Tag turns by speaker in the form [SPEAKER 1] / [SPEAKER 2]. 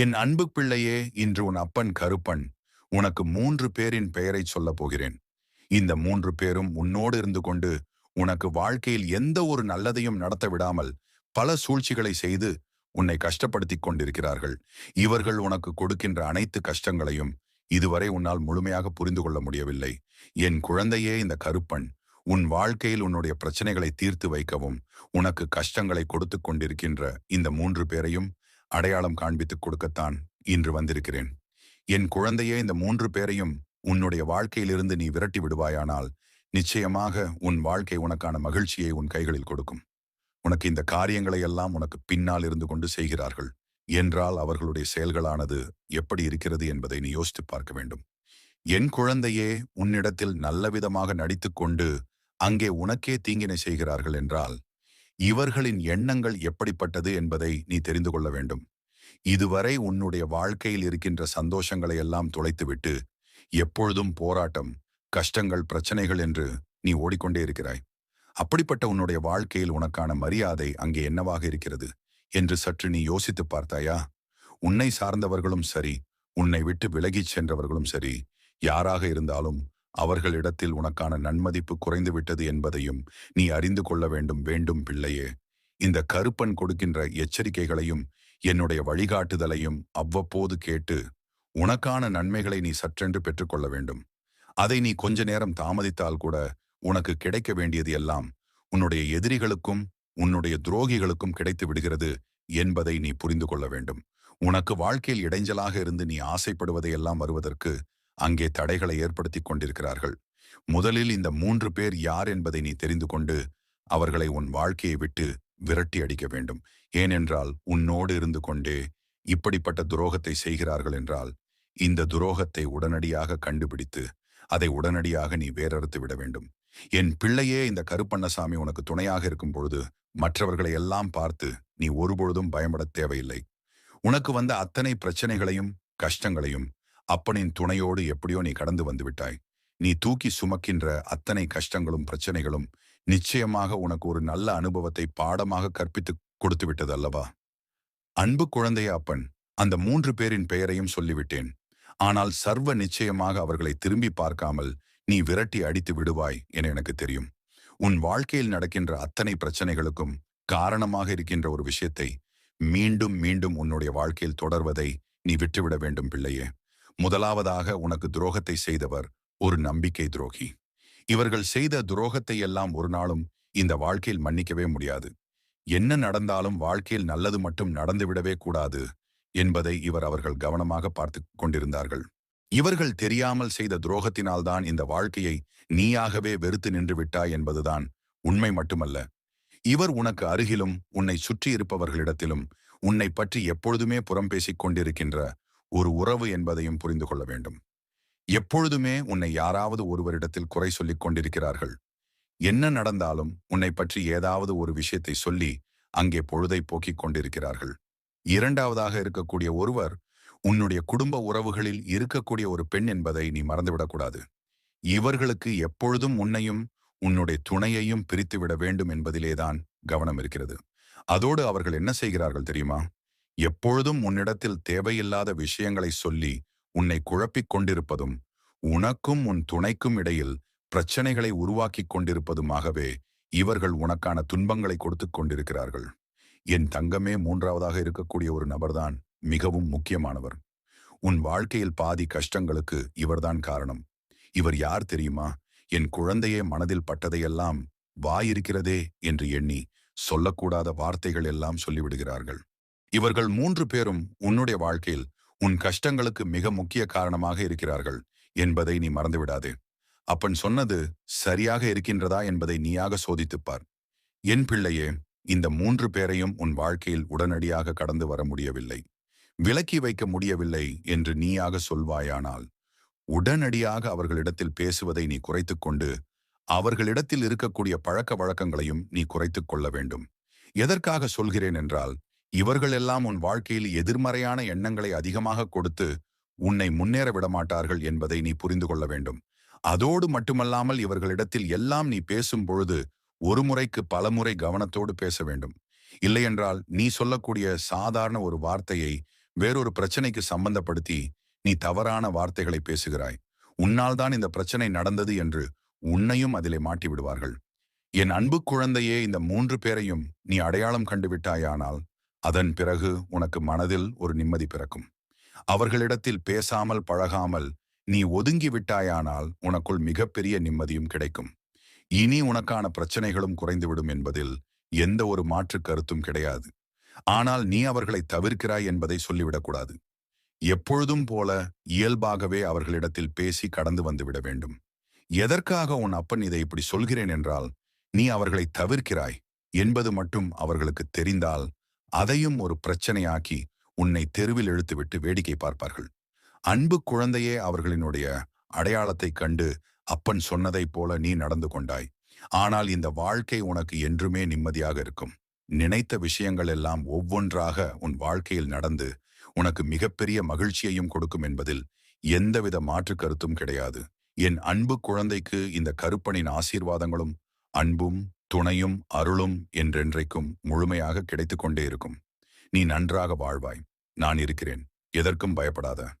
[SPEAKER 1] என் அன்பு பிள்ளையே இன்று உன் அப்பன் கருப்பன் உனக்கு மூன்று பேரின் பெயரை சொல்லப் போகிறேன். இந்த மூன்று பேரும் உன்னோடு இருந்து கொண்டு உனக்கு வாழ்க்கையில் எந்த ஒரு நல்லதையும் நடத்த விடாமல் பல சூழ்ச்சிகளை செய்து உன்னை கஷ்டப்படுத்திக் கொண்டிருக்கிறார்கள். இவர்கள் உனக்கு கொடுக்கின்ற அனைத்து கஷ்டங்களையும் இதுவரை உன்னால் முழுமையாக புரிந்து கொள்ள முடியவில்லை. என் குழந்தையே இந்த கருப்பன் உன் வாழ்க்கையில் உன்னுடைய பிரச்சனைகளை தீர்த்து வைக்கவும் உனக்கு கஷ்டங்களை கொடுத்து கொண்டிருக்கின்ற இந்த மூன்று பேரையும் அடையாளம் காண்பித்துக் கொடுக்கத்தான் இன்று வந்திருக்கிறேன். என் குழந்தையே இந்த மூன்று பேரையும் உன்னுடைய வாழ்க்கையிலிருந்து நீ விரட்டி விடுவாயானால் நிச்சயமாக உன் வாழ்க்கை உனக்கான மகிழ்ச்சியை உன் கைகளில் கொடுக்கும். உனக்கு இந்த காரியங்களை எல்லாம் உனக்கு பின்னால் இருந்து கொண்டு செய்கிறார்கள். என்றால் அவர்களுடைய செயல்களானது எப்படி இருக்கிறது என்பதை நீ யோசித்து பார்க்க வேண்டும். என் குழந்தையே உன்னிடத்தில் நல்லவிதமாக நடித்துக்கொண்டு அங்கே உனக்கே தீங்கினை செய்கிறார்கள் என்றால் இவர்களின் எண்ணங்கள் எப்படிப்பட்டது என்பதை நீ தெரிந்து கொள்ள வேண்டும். இதுவரை உன்னுடைய வாழ்க்கையில் இருக்கின்ற சந்தோஷங்களை எல்லாம் துளைத்துவிட்டு எப்பொழுதும் போராட்டம் கஷ்டங்கள் பிரச்சனைகள் என்று நீ ஓடிக்கொண்டே இருக்கிறாய். அப்படிப்பட்ட உன்னுடைய வாழ்க்கையில் உனக்கான மரியாதை அங்கே என்னவாக இருக்கிறது என்று சற்று நீ யோசித்து பார்த்தாயா? உன்னை சார்ந்தவர்களும் சரி உன்னை விட்டு விலகிச் சென்றவர்களும் சரி யாராக இருந்தாலும் அவர்களிடத்தில் உனக்கான நன்மதிப்பு குறைந்து விட்டது என்பதையும் நீ அறிந்து கொள்ள வேண்டும் வேண்டும் பிள்ளையே. இந்த கருப்பன் கொடுக்கின்ற எச்சரிக்கைகளையும் என்னுடைய வழிகாட்டுதலையும் அவ்வப்போது கேட்டு உனக்கான நன்மைகளை நீ சற்றென்று பெற்றுக்கொள்ள வேண்டும். அதை நீ கொஞ்ச நேரம் தாமதித்தால் கூட உனக்கு கிடைக்க வேண்டியது எல்லாம் உன்னுடைய எதிரிகளுக்கும் உன்னுடைய துரோகிகளுக்கும் கிடைத்து விடுகிறது என்பதை நீ புரிந்து கொள்ள வேண்டும். உனக்கு வாழ்க்கையில் இடைஞ்சலாக இருந்து நீ ஆசைப்படுவதையெல்லாம் வருவதற்கு அங்கே தடைகளை ஏற்படுத்தி கொண்டிருக்கிறார்கள். முதலில் இந்த மூன்று பேர் யார் என்பதை நீ தெரிந்து கொண்டு அவர்களை உன் வாழ்க்கையை விட்டு விரட்டி அடிக்க வேண்டும். ஏனென்றால் உன்னோடு இருந்து கொண்டே இப்படிப்பட்ட துரோகத்தை செய்கிறார்கள் என்றால் இந்த துரோகத்தை உடனடியாக கண்டுபிடித்து அதை உடனடியாக நீ வேறறுத்து விட வேண்டும். என் பிள்ளையே இந்த கருப்பண்ணசாமி உனக்கு துணையாக இருக்கும் பொழுது மற்றவர்களை எல்லாம் பார்த்து நீ ஒருபொழுதும் பயப்பட தேவையில்லை. உனக்கு வந்த அத்தனை பிரச்சனைகளையும் கஷ்டங்களையும் அப்பனின் துணையோடு எப்படியோ நீ கடந்து வந்து விட்டாய் நீ தூக்கி சுமக்கின்ற அத்தனை கஷ்டங்களும் பிரச்சனைகளும் நிச்சயமாக உனக்கு ஒரு நல்ல அனுபவத்தை பாடமாக கற்பித்து கொடுத்து விட்டது அல்லவா அன்பு குழந்தைய அப்பன் அந்த மூன்று பேரின் பெயரையும் சொல்லிவிட்டேன். ஆனால் சர்வ நிச்சயமாக அவர்களை திரும்பி பார்க்காமல் நீ விரட்டி அடித்து விடுவாய் என எனக்கு தெரியும். உன் வாழ்க்கையில் நடக்கின்ற அத்தனை பிரச்சனைகளுக்கும் காரணமாக இருக்கின்ற ஒரு விஷயத்தை மீண்டும் மீண்டும் உன்னுடைய வாழ்க்கையில் தொடர்வதை நீ விட்டுவிட வேண்டும் பிள்ளையே. முதலாவதாக உனக்கு துரோகத்தை செய்தவர் ஒரு நம்பிக்கை துரோகி. இவர்கள் செய்த துரோகத்தை எல்லாம் ஒரு நாளும் இந்த வாழ்க்கையில் மன்னிக்கவே முடியாது. என்ன நடந்தாலும் வாழ்க்கையில் நல்லது மட்டும் நடந்துவிடவே கூடாது என்பதை இவர் அவர்கள் கவனமாக பார்த்து கொண்டிருந்தார்கள். இவர்கள் தெரியாமல் செய்த துரோகத்தினால்தான் இந்த வாழ்க்கையை நீயாகவே வெறுத்து நின்று விட்டாய் என்பதுதான் உண்மை மட்டுமல்ல. இவர் உனக்கு அருகிலும் உன்னை சுற்றி இருப்பவர்களிடத்திலும் உன்னை பற்றி எப்பொழுதுமே புறம் பேசிக் கொண்டிருக்கின்ற ஒரு உறவு என்பதையும் புரிந்து கொள்ள வேண்டும். எப்பொழுதுமே உன்னை யாராவது ஒருவரிடத்தில் குறை சொல்லிக் கொண்டிருக்கிறார்கள். என்ன நடந்தாலும் உன்னை பற்றி ஏதாவது ஒரு விஷயத்தை சொல்லி அங்கே பொழுதை போக்கிக் கொண்டிருக்கிறார்கள். இரண்டாவதாக இருக்கக்கூடிய ஒருவர் உன்னுடைய குடும்ப உறவுகளில் இருக்கக்கூடிய ஒரு பெண் என்பதை நீ மறந்துவிடக்கூடாது இவர்களுக்கு எப்பொழுதும் உன்னையும் உன்னுடைய துணையையும் பிரித்துவிட வேண்டும் என்பதிலேதான் கவனம் இருக்கிறது. அதோடு அவர்கள் என்ன செய்கிறார்கள் தெரியுமா? எப்பொழுதும் உன்னிடத்தில் தேவையில்லாத விஷயங்களை சொல்லி உன்னை குழப்பிக் கொண்டிருப்பதும் உனக்கும் உன் துணைக்கும் இடையில் பிரச்சனைகளை உருவாக்கிக் கொண்டிருப்பதுமாகவே இவர்கள் உனக்கான துன்பங்களை கொடுத்துக் கொண்டிருக்கிறார்கள். என் தங்கமே மூன்றாவதாக இருக்கக்கூடிய ஒரு நபர்தான் மிகவும் முக்கியமானவர். உன் வாழ்க்கையில் பாதி கஷ்டங்களுக்கு இவர்தான் காரணம். இவர் யார் தெரியுமா? என் குழந்தையே மனதில் பட்டதையெல்லாம் வாயிருக்கிறதே என்று எண்ணி சொல்லக்கூடாத வார்த்தைகள் எல்லாம் சொல்லிவிடுகிறார்கள். இவர்கள் மூன்று பேரும் உன்னுடைய வாழ்க்கையில் உன் கஷ்டங்களுக்கு மிக முக்கிய காரணமாக இருக்கிறார்கள் என்பதை நீ மறந்துவிடாதே. அப்பன் சொன்னது சரியாக இருக்கின்றதா என்பதை நீயாக சோதித்துப்பார். என் பிள்ளையே இந்த மூன்று பேரையும் உன் வாழ்க்கையில் உடனடியாக கடந்து வர முடியவில்லை. விலக்கி வைக்க முடியவில்லை என்று நீயாக சொல்வாயானால் உடனடியாக அவர்களிடத்தில் பேசுவதை நீ குறைத்துக் கொண்டு அவர்களிடத்தில் இருக்கக்கூடிய பழக்க வழக்கங்களையும் நீ குறைத்துக் கொள்ள வேண்டும். எதற்காக சொல்கிறேன் என்றால் இவர்கள் எல்லாம் உன் வாழ்க்கையில் எதிர்மறையான எண்ணங்களை அதிகமாக கொடுத்து உன்னை முன்னேற விடமாட்டார்கள் என்பதை நீ புரிந்து கொள்ள வேண்டும். அதோடு மட்டுமல்லாமல் இவர்களிடத்தில் எல்லாம் நீ பேசும் பொழுது ஒரு முறைக்கு பலமுறை கவனத்தோடு பேச வேண்டும். இல்லையென்றால் நீ சொல்லக்கூடிய சாதாரண ஒரு வார்த்தையை வேறொரு பிரச்சனைக்கு சம்பந்தப்படுத்தி நீ தவறான வார்த்தைகளை பேசுகிறாய். உன்னால் தான் இந்த பிரச்சனை நடந்தது என்று உன்னையும் அதிலே மாட்டி விடுவார்கள் என் அன்பு குழந்தையே இந்த மூன்று பேரையும் நீ அடையாளம் கண்டு விட்டாயானால் அதன் பிறகு உனக்கு மனதில் ஒரு நிம்மதி பிறக்கும். அவர்களிடத்தில் பேசாமல் பழகாமல் நீ ஒதுங்கி விட்டாயானால் உனக்குள் மிகப்பெரிய நிம்மதியும் கிடைக்கும். இனி உனக்கான பிரச்சனைகளும் குறைந்துவிடும் என்பதில் எந்த ஒரு மாற்று கருத்தும் கிடையாது. ஆனால் நீ அவர்களை தவிர்க்கிறாய் என்பதை சொல்லிவிடக்கூடாது. எப்பொழுதும் போல இயல்பாகவே அவர்களிடத்தில் பேசி கடந்து வந்துவிட வேண்டும். எதற்காக உன் அப்பன் இதை இப்படி சொல்கிறேன் என்றால் நீ அவர்களை தவிர்க்கிறாய் என்பது மட்டும் அவர்களுக்கு தெரிந்தால் அதையும் ஒரு பிரச்சனையாக்கி உன்னை தெருவில் இழுத்துவிட்டு வேடிக்கை பார்ப்பார்கள். அன்பு குழந்தையே அவர்களினுடைய அடையாளத்தைக் கண்டு அப்பன் சொன்னதைப் போல நீ நடந்து கொண்டாய். ஆனால் இந்த வாழ்க்கை உனக்கு என்றுமே நிம்மதியாக இருக்கும். நினைத்த விஷயங்கள் எல்லாம் ஒவ்வொன்றாக உன் வாழ்க்கையில் நடந்து உனக்கு மிகப்பெரிய மகிழ்ச்சியையும் கொடுக்கும் என்பதில் எந்தவித மாற்று கருத்தும் கிடையாது. என் அன்பு குழந்தைக்கு இந்த கருப்பனின் ஆசீர்வாதங்களும் அன்பும் துணையும் அருளும் என்றென்றைக்கும் முழுமையாக கிடைத்துக் கொண்டே இருக்கும். நீ நன்றாக வாழ்வாய். நான் இருக்கிறேன். எதற்கும் பயப்படாத.